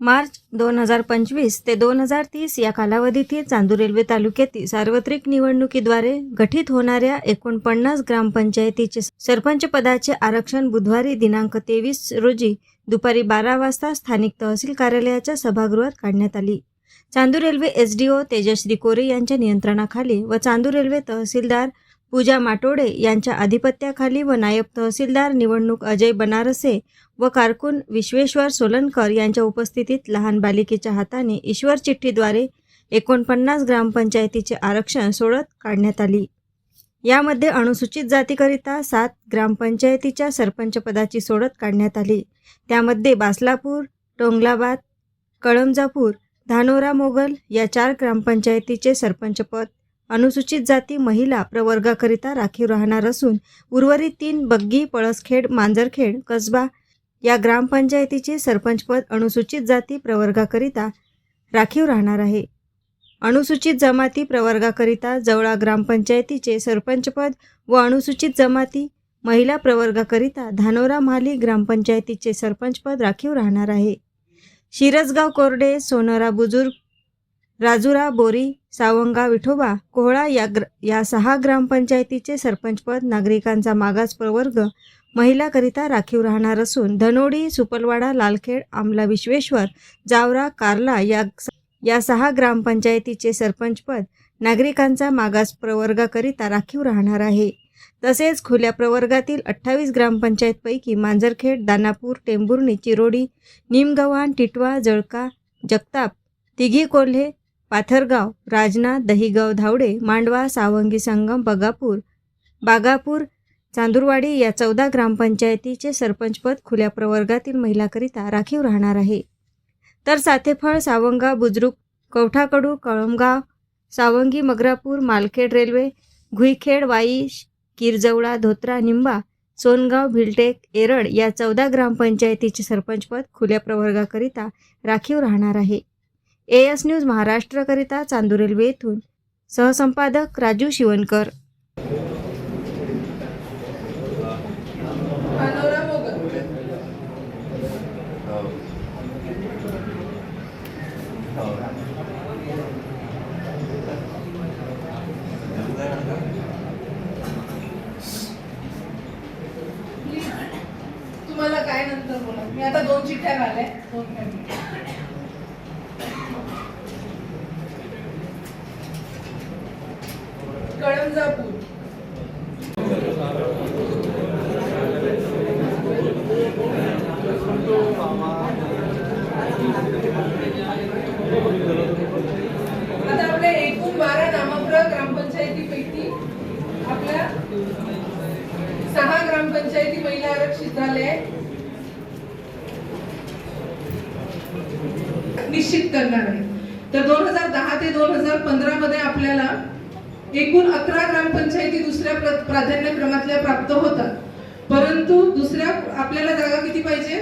मार्च दोन हजार पंचवीस ते दोन हजार तीस या कालावधीतील चांदूर रेल्वे तालुक्यातील सार्वत्रिक निवडणुकीद्वारे गठीत होणाऱ्या एकोणपन्नास ग्रामपंचायतीचे सरपंच पदाचे आरक्षण बुधवारी दिनांक तेवीस रोजी दुपारी बारा वाजता स्थानिक तहसील कार्यालयाच्या सभागृहात काढण्यात आली. Chandur Railway S D O Tejashri Kore यांच्या नियंत्रणाखाली व चांदूर रेल्वे तहसीलदार पूजा माटोडे यांच्या अधिपत्याखाली व नायब तहसीलदार निवडणूक अजय बनारसे व कारकून विश्वेश्वर सोलनकर यांच्या उपस्थितीत लहान बालिकेच्या हाताने ईश्वर चिठ्ठीद्वारे एकोणपन्नास ग्रामपंचायतीचे आरक्षण सोडत काढण्यात आली. यामध्ये अनुसूचित जातीकरिता सात ग्रामपंचायतीच्या सरपंचपदाची सोडत काढण्यात आली. त्यामध्ये बासलापूर टोंगलाबाद कळमजापूर धानोरा मोगल या चार ग्रामपंचायतीचे सरपंचपद अनुसूचित जाती महिला प्रवर्गाकरिता राखीव राहणार असून उर्वरित तीन बग्गी पळसखेड मांजरखेड कसबा या ग्रामपंचायतीचे सरपंचपद अनुसूचित जाती प्रवर्गाकरिता राखीव राहणार आहे. अनुसूचित जमाती प्रवर्गाकरिता जवळा ग्रामपंचायतीचे सरपंचपद व अनुसूचित जमाती महिला प्रवर्गाकरिता धानोरा महाली ग्रामपंचायतीचे सरपंचपद राखीव राहणार आहे. शिरसगाव कोरडे सोनोरा बुजुर्ग राजुरा बोरी सावंगा विठोबा कोहळा या ग्र या सहा ग्रामपंचायतीचे सरपंचपद नागरिकांचा मागास प्रवर्ग महिलाकरिता राखीव राहणार असून धनोडी सुपलवाडा लालखेड आमला विश्वेश्वर जावरा कार्ला या या सहा ग्रामपंचायतीचे सरपंचपद नागरिकांचा मागास प्रवर्गाकरिता राखीव राहणार आहे. तसेच खुल्या प्रवर्गातील अठ्ठावीस ग्रामपंचायतपैकी मांजरखेड दानापूर टेंभुर्णी चिरोडी निमगव्हाण टिटवा जळका जगताप तिघी कोल्हे पाथरगाव राजना दहिगाव धावडे मांडवा सावंगी संगम बगापूर बागापूर चांदूरवाडी या चौदा ग्रामपंचायतीचे सरपंचपद खुल्या प्रवर्गातील महिलाकरिता राखीव राहणार आहे. तर सातेफळ सावंगा बुजरुक कवठाकडू कळमगाव सावंगी मगरापूर मालखेड रेल्वे घुईखेड वाई किरजवळा धोत्रा निंबा सोनगाव भिलटेक एरड या चौदा ग्रामपंचायतीचे सरपंचपद खुल्या प्रवर्गाकरिता राखीव राहणार आहे. ए एस न्यूज महाराष्ट्रकरिता चांदूर रेल्वे येथून सहसंपादक राजू शिवणकर. तुम्हाला काय नंतर बोला मी आता दोन चिठ्ठ्या घाल्या दोन family. आता आपल्या एकूण बारा नामप्र ग्रामपंचायतीपैकी आपल्या सहा ग्रामपंचायती महिला आरक्षित झाल्या निश्चित करणार आहे तर दोन हजार दहा ते दोन हजार पंधरा मध्ये आपल्याला एकूण अकरा ग्रामपंचायती दुसऱ्या प्र- प्राधान्यक्रमातल्या प्राप्त होतात. परंतु दुसऱ्या आपल्याला जागा किती पाहिजे?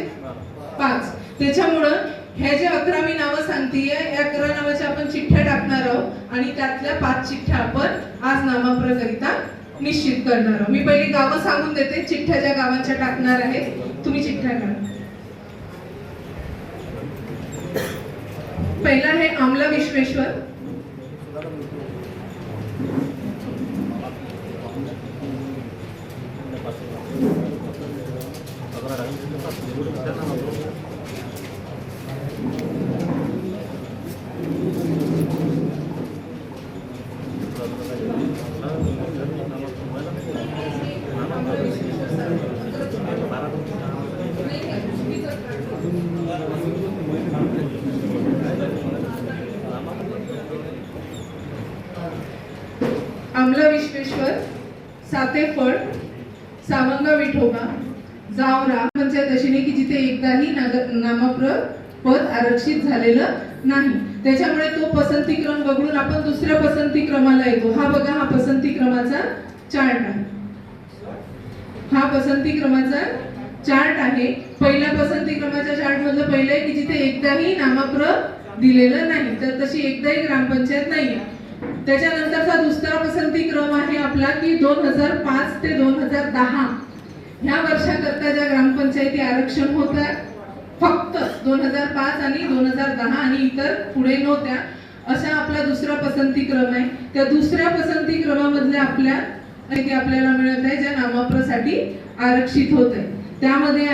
पाच. त्याच्यामुळं ह्या जे अकरा मी नावं सांगतेय या अकरा नावाच्या आपण चिठ्ठ्या टाकणार आहोत आणि त्यातल्या पाच चिठ्ठ्या आपण आज नामाप्रकरिता निश्चित करणार आहोत. मी पहिली गावं सांगून देते चिठ्ठ्या ज्या गावांच्या टाकणार आहेत तुम्ही चिठ्ठ्या काढा पहिला आहे आमला विश्वेश्वर. आमला विश्वेश्वर सातेफळ सावंगा विठोबा जावरा पंचायत अशी नाही की जिथे एकदाही नाग- नामप्र पद आरक्षित झालेलं नाही. त्याच्यामुळे तो पसंती क्रम बघून आपण दुसऱ्या पसंती क्रमाला येतो. हा बघा हा पसंती क्रमाचा चार्ट आहे. हा पसंती क्रमाचा चार्ट आहे. पहिल्या पसंती क्रमाच्या चार्ट मधलं पहिलं आहे की जिथे एकदाही नामप्र दिलेलं नाही. तर तशी एकदाही ग्रामपंचायत नाही त्याच्यानंतरचा दुसरा पसंती क्रम आहे आपला की दोन हजार पाच ते दोन हजार दहा. ह्या वर्षाकरता ज्या ग्रामपंचायती आरक्षण होत्या फक्त दोन हजार पाच आणि दोन हजार दहा आणि इतर पुढे नव्हत्या असा आपला दुसरा पसंती क्रम आहे. त्या दुसऱ्या पसंती क्रमामधल्या आपल्या आपल्याला मिळत आहे ज्या नामाप्रसाठी आरक्षित होत आहे त्यामध्ये